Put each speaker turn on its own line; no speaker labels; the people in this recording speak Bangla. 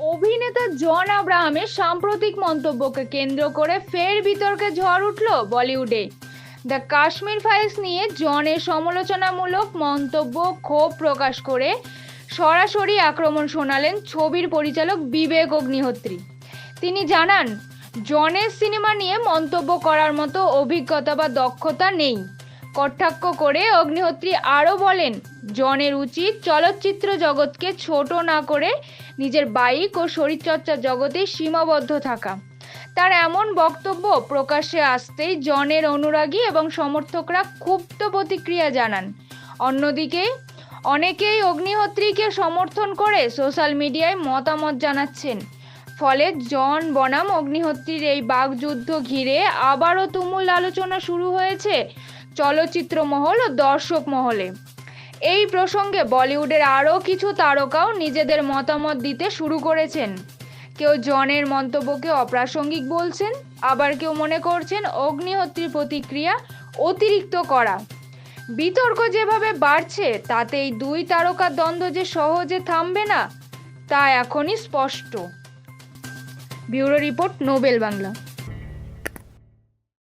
অভিনেতা জন আব্রাহামের সাম্প্রতিক মন্তব্যকে কেন্দ্র করে ফের বিতর্কে ঝড় উঠল বলিউডে। দ্য কাশ্মীর ফাইলস নিয়ে জনের সমালোচনামূলক মন্তব্য ক্ষোভ প্রকাশ করে সরাসরি আক্রমণ শোনালেন ছবির পরিচালক বিবেক অগ্নিহোত্রী। তিনি জানান, জনের সিনেমা নিয়ে মন্তব্য করার মতো অভিজ্ঞতা বা দক্ষতা নেই। কটাক্ষ করে অগ্নিহোত্রী আরও বলেন, জনের উচিত চলচ্চিত্র জগৎকে ছোট না করে নিজের বাইক ও শরীরচর্চা জগতে সীমাবদ্ধ থাকা। তার এমন বক্তব্য প্রকাশ্যে আসতেই জনের অনুরাগী এবং সমর্থকরা ক্ষুব্ধ প্রতিক্রিয়া জানান। অন্যদিকে, অনেকেই অগ্নিহোত্রীকে সমর্থন করে সোশ্যাল মিডিয়ায় মতামত জানাচ্ছেন। ফলে জন বনাম অগ্নিহোত্রীর এই বাগযুদ্ধ ঘিরে আবারও তুমুল আলোচনা শুরু হয়েছে। চলচ্চিত্র মহল ও দর্শক মহলে। এই প্রসঙ্গে বলিউডের আরও কিছু তারকাও নিজেদের মতামত দিতে শুরু করেছেন। কেউ জনের মন্তব্যকে অপ্রাসঙ্গিক বলছেন, আবার কেউ মনে করছেন অগ্নিহোত্রীর প্রতিক্রিয়া অতিরিক্ত করা। বিতর্ক যেভাবে বাড়ছে তাতে এই দুই তারকার দ্বন্দ্ব যে সহজে থামবে না, তা এখনই স্পষ্ট। Bureau report Nobel Bangla.